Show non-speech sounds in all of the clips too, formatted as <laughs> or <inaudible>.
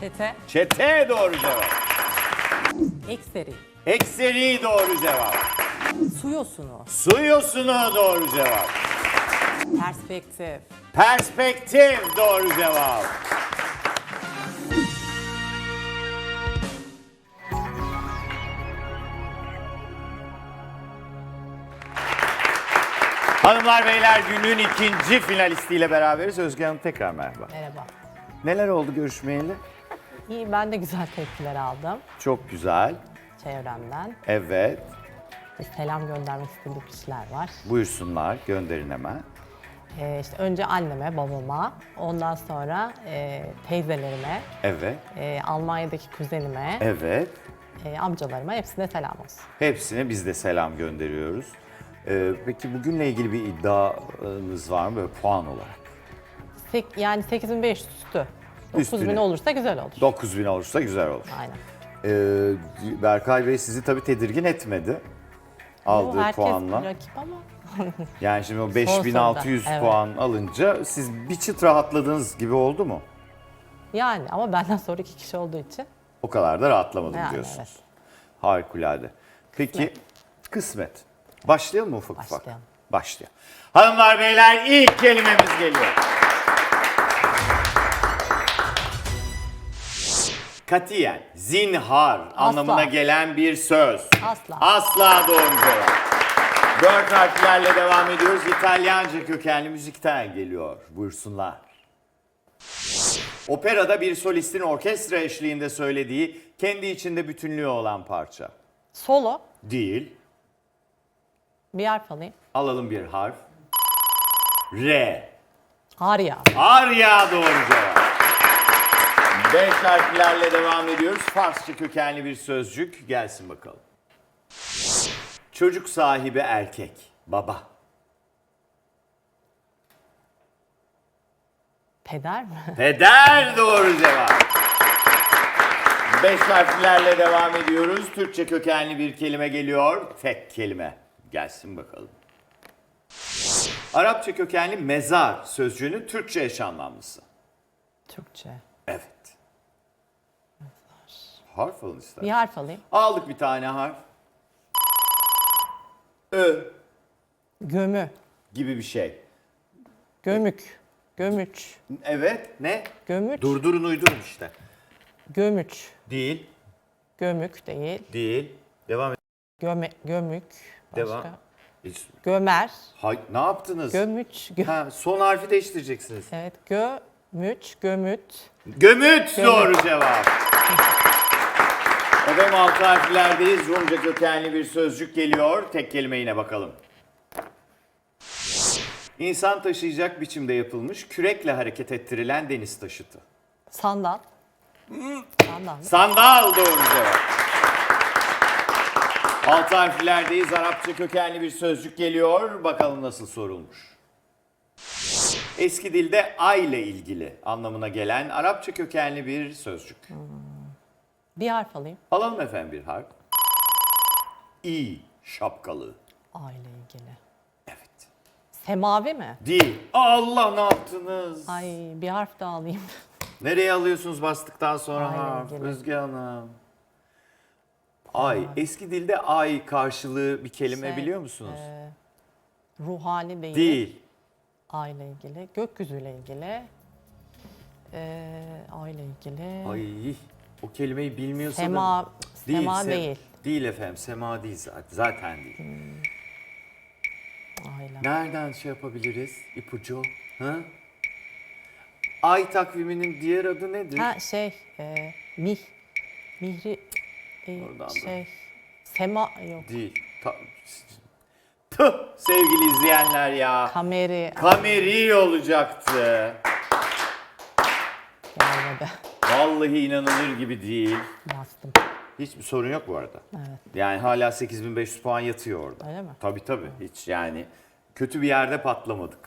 Çete. Çete doğru cevap. Ekseri. Ekseri doğru cevap. Su yosunu. Su yosunu doğru cevap. Perspektif. Perspektif doğru cevap. Hanımlar beyler günün ikinci finalistiyle beraberiz. Özge Hanım tekrar merhaba. Merhaba. Neler oldu görüşmeyeli? İyi ben de güzel tepkiler aldım Çok güzel. çevremden. Evet. Bir selam göndermek istediğim kişiler var. Buyursunlar. Gönderin hemen. Ee, işte önce anneme, babama, ondan sonra e, teyzelerime, Evet. e, Almanya'daki kuzenime, Evet. e, amcalarıma hepsine selam olsun. Hepsine biz de selam gönderiyoruz. Ee, peki bugünle ilgili bir iddianız var mı böyle puan olarak? Sek, yani 8500 üstü. Üstüne. 9000 olursa güzel olur. 9000 olursa güzel olur. Aynen. Ee, Berkay Bey sizi tabii tedirgin etmedi aldığı Bu herkes puanla. rakip ama <laughs> Yani şimdi o soruda, 5600 evet. puan alınca siz bir çıt rahatladığınız gibi oldu mu? yani ama benden sonra iki kişi olduğu için O kadar da rahatlamadım Yani diyorsunuz. evet. Harikulade. Peki kısmet. Başlayalım mı ufak ufak? Başlayalım. Başlayalım. Hanımlar beyler ilk kelimemiz geliyor. Katiyen, zinhar anlamına gelen bir söz. Asla. Asla doğru cevap. Dört harflerle devam ediyoruz. İtalyanca kökenli müzikten geliyor. Buyursunlar. Operada bir solistin orkestra eşliğinde söylediği, kendi içinde bütünlüğü olan parça. solo Değil. bir harf alayım. Alalım bir harf. R. Arya. Arya doğru cevap. Beş harflerle devam ediyoruz. Farsça kökenli bir sözcük. Gelsin bakalım. Çocuk sahibi erkek. Baba. Peder mi? <laughs> Peder doğru cevap. Beş harflerle devam ediyoruz. Türkçe kökenli bir kelime geliyor. Tek kelime. Gelsin bakalım. Arapça kökenli mezar sözcüğünün Türkçe eş anlamlısı. Türkçe. Evet. Harf alın ister. Bir harf alayım. Aldık bir tane harf. Ö Gömü. gibi bir şey. Gömük. Gömüç. Evet. Ne? Gömüç. Durdurun uydurun işte. Gömüç. Değil. Gömük değil. Değil. Devam et. Göme, gömük. Başka. Devam. Hiç- Gömer. Hay, ne yaptınız? Gömüç. Gö- Ha, son harfi değiştireceksiniz. evet. Gömüç. Gömüt. Gömüt doğru cevap. <laughs> Efendim altı harflerdeyiz. Rumca kökenli bir sözcük geliyor. Tek kelime yine bakalım. İnsan taşıyacak biçimde yapılmış, kürekle hareket ettirilen deniz taşıtı. Sandal. Sandal. Sandal doğru cevap. Altı harflerdeyiz. Arapça kökenli bir sözcük geliyor. Bakalım nasıl sorulmuş. Eski dilde ay ile ilgili anlamına gelen Arapça kökenli bir sözcük. Bir harf alayım. Alalım efendim bir harf. İ şapkalı. Aile ilgili. Evet. Semavi mi? Değil. Allah ne yaptınız? Ay bir harf daha alayım. Nereye alıyorsunuz bastıktan sonra Aynen, harf? gelin. Özge Hanım. Ay. Eski dilde ay karşılığı bir kelime Şey, biliyor musunuz? Ruhani değil. Değil. Aile ilgili. Gökyüzüyle ilgili. Ee, aile ilgili. Ay o kelimeyi bilmiyorsa Sema, da... sema se- değil. Değil efendim sema değil zaten. Zaten değil. Aile. Nereden şey yapabiliriz ipucu? Ha? Ay takviminin diğer adı nedir? Ha şey, e, mih, mihri, e, Oradan da. şey, sema yok, Değil. Ta- Tüh sevgili izleyenler ya. kameri Kameri olacaktı. gelmedi. Vallahi inanılır gibi değil. Bastım. Hiçbir sorun yok bu arada. Evet. Yani hala 8500 puan yatıyor orada. Öyle mi? Tabii tabii. Hiç yani kötü bir yerde patlamadık.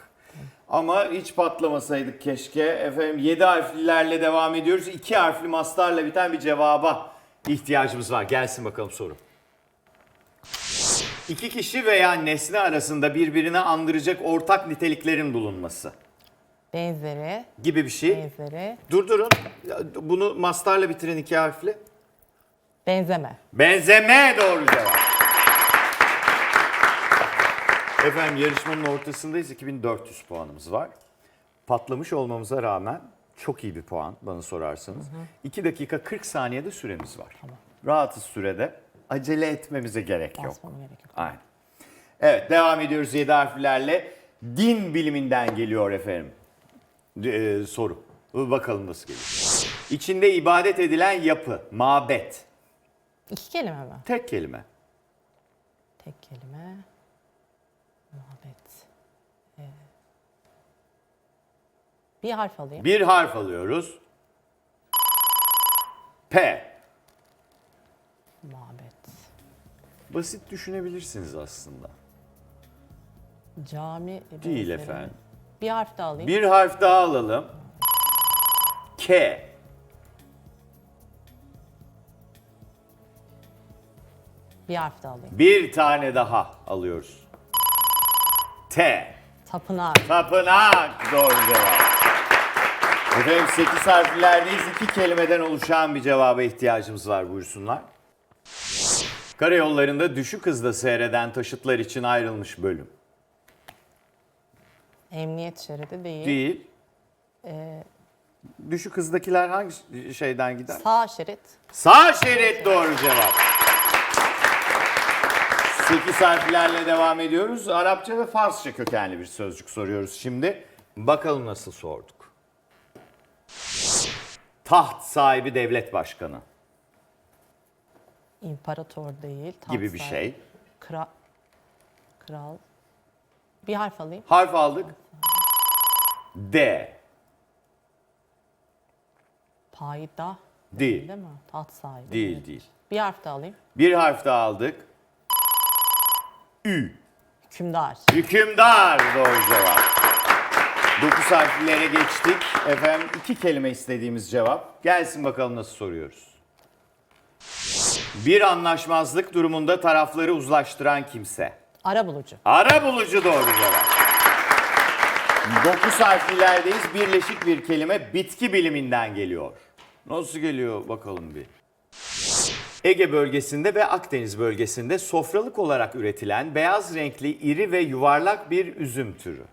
Ama hiç patlamasaydık keşke. Efendim 7 harflilerle devam ediyoruz. 2 harfli mastarla biten bir cevaba ihtiyacımız var. Gelsin bakalım soru. İki kişi veya nesne arasında birbirini andıracak ortak niteliklerin bulunması. Benzeri. gibi bir şey. Benzeri. Durdurun. Bunu mastarla bitirin iki harfli. Benzeme. Benzeme doğru cevap. Efendim yarışmanın ortasındayız. 2400 puanımız var. Patlamış olmamıza rağmen çok iyi bir puan bana sorarsanız. 2 dakika 40 saniyede süremiz var. Rahatız sürede. Acele etmemize gerek yok. Basmam gerek yok. Aynen. Evet devam ediyoruz 7 harflerle. Din biliminden geliyor efendim. Ee, soru. Bakalım nasıl geliyor. İçinde ibadet edilen yapı, mabet. İki kelime mi? Tek kelime. Tek kelime. Muhabbet. Ee, bir harf alayım. Bir harf alıyoruz. P. Muhabbet. Basit düşünebilirsiniz aslında. Cami. Değil efendim. Bir harf daha alayım. Bir harf daha alalım. K. Bir harf daha alayım. Bir tane daha alıyoruz. T. Tapınak. Tapınak doğru cevap. Efendim 8 harflerdeyiz. iki kelimeden oluşan bir cevaba ihtiyacımız var buyursunlar. Karayollarında düşük hızda seyreden taşıtlar için ayrılmış bölüm. Emniyet şeridi değil. Değil. Düşük hızdakiler hangi şeyden gider? Sağ şerit. Sağ şerit doğru cevap. 8 harflerle devam ediyoruz. Arapça ve Farsça kökenli bir sözcük soruyoruz şimdi. Bakalım nasıl sorduk. Taht sahibi devlet başkanı İmparator değil. taht gibi bir sahibi. şey. Kral. Kral. Bir harf alayım. Harf aldık. D. Payda. Değil. Değil mi? Taht sahibi. Değil değil. Bir harf daha alayım. Bir harf daha aldık. Ü. Hükümdar. Hükümdar doğru cevap. 9 harflere geçtik. Efendim iki kelime istediğimiz cevap. Gelsin bakalım nasıl soruyoruz. Bir anlaşmazlık durumunda tarafları uzlaştıran kimse. Ara bulucu. Ara bulucu doğru cevap. 9 harflerdeyiz. Birleşik bir kelime bitki biliminden geliyor. Nasıl geliyor bakalım bir. Ege bölgesinde ve Akdeniz bölgesinde sofralık olarak üretilen beyaz renkli iri ve yuvarlak bir üzüm türü.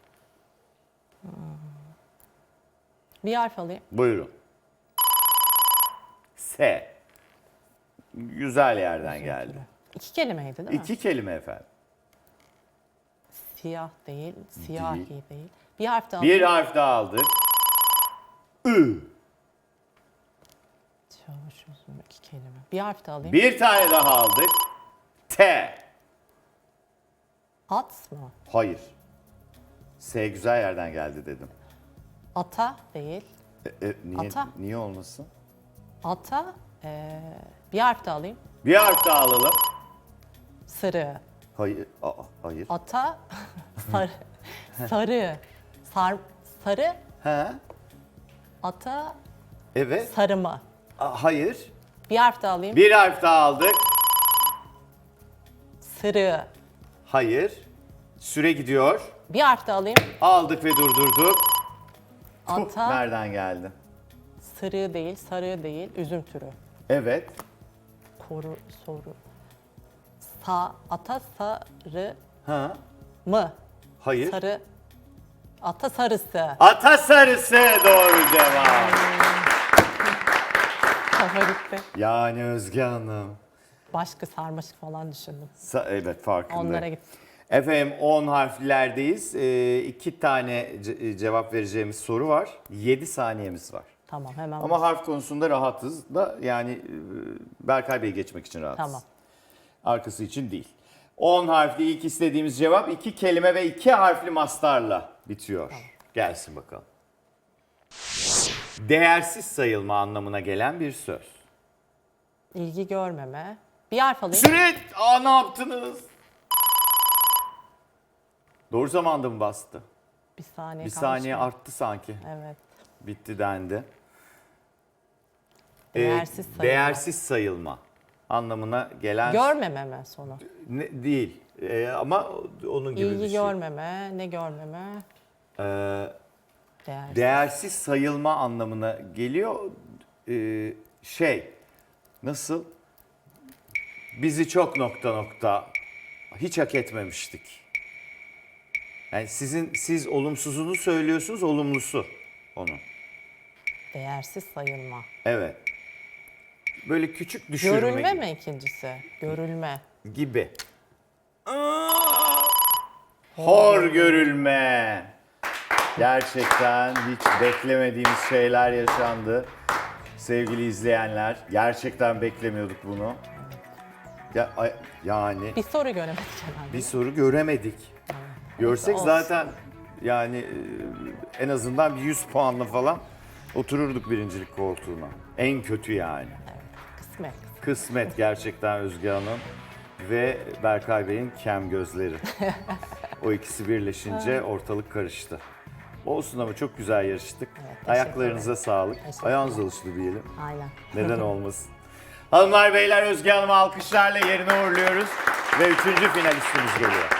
Bir harf alayım. Buyurun. S. Güzel yerden geldi. İki kelimeydi değil mi? İki kelime efendim. Siyah değil. Siyahi Değil. değil. Bir harf daha. Bir harf daha aldık. Ü. Çavuş uzun iki kelime. Bir harf daha alayım. Bir tane daha aldık. T. At mı? Hayır. S güzel yerden geldi dedim. Ata değil. E, e, niye, Ata. niye olmasın? Ata. eee, bir harf daha alayım. Bir harf daha alalım. Sarı. Hayır. Aa, hayır. Ata. <laughs> sarı. <laughs> sarı. Sar, sarı. He? Ata. Evet. Sarı mı? Aa, hayır. Bir harf daha alayım. Bir harf daha aldık. Sarı. Hayır. Süre gidiyor. Bir harf daha alayım. Aldık ve durdurduk. Ata. nereden geldi? Sarı değil, sarı değil. Üzüm türü. Evet. Koru, soru. Sa, ata sarı Ha? mı? Hayır. Sarı. Ata sarısı. Ata sarısı doğru cevap. Kafa gitti. Yani Özge Hanım. Başka sarmaşık falan düşündüm. Sa- evet farkındayım. Onlara gitti. Efendim 10 harflerdeyiz. Ee, iki tane ce- cevap vereceğimiz soru var. 7 saniyemiz var. Tamam hemen. Ama harf konusunda rahatız da yani e, Berkay Bey geçmek için rahatız. Tamam. Arkası için değil. 10 harfli ilk istediğimiz cevap iki kelime ve iki harfli mastarla bitiyor. Gelsin bakalım. Değersiz sayılma anlamına gelen bir söz. İlgi görmeme. Bir harf alayım. Süre! Aa ne yaptınız? Doğru zamanda mı bastı? Bir saniye Bir kalmış saniye mı? arttı sanki. Evet. Bitti dendi. Ee, Değersiz sayılma. Değersiz sayılma anlamına gelen Görmeme mi sonu? Ne- değil. Ee, ama onun gibi İlgi bir şey. görmeme, ne görmeme? Ee, Değersiz. değersiz sayılma anlamına geliyor. Ee, şey nasıl? Bizi çok nokta nokta hiç hak etmemiştik. Yani sizin siz olumsuzunu söylüyorsunuz, olumlusu onun. Değersiz sayılma. Evet. Böyle küçük düşürme Görülme gibi. mi ikincisi? Görülme. gibi. Hor görülme. Gerçekten hiç beklemediğimiz şeyler yaşandı. Sevgili izleyenler, gerçekten beklemiyorduk bunu. Ya, ay- yani Bir soru göremedik herhalde. bir soru göremedik. Görsek olsun. zaten yani e, en azından bir 100 puanla falan otururduk birincilik koltuğuna. En kötü yani. Kısmet. Kısmet gerçekten Özge Hanım ve Berkay Bey'in kem gözleri. <laughs> o ikisi birleşince ortalık karıştı. Olsun ama çok güzel yarıştık. teşekkür Ayaklarınıza sağlık. Ayağınız alıştı diyelim. Aynen. Neden <laughs> olmasın? Hanımlar beyler Özge Hanım'ı alkışlarla yerine uğurluyoruz. Ve üçüncü finalistimiz geliyor.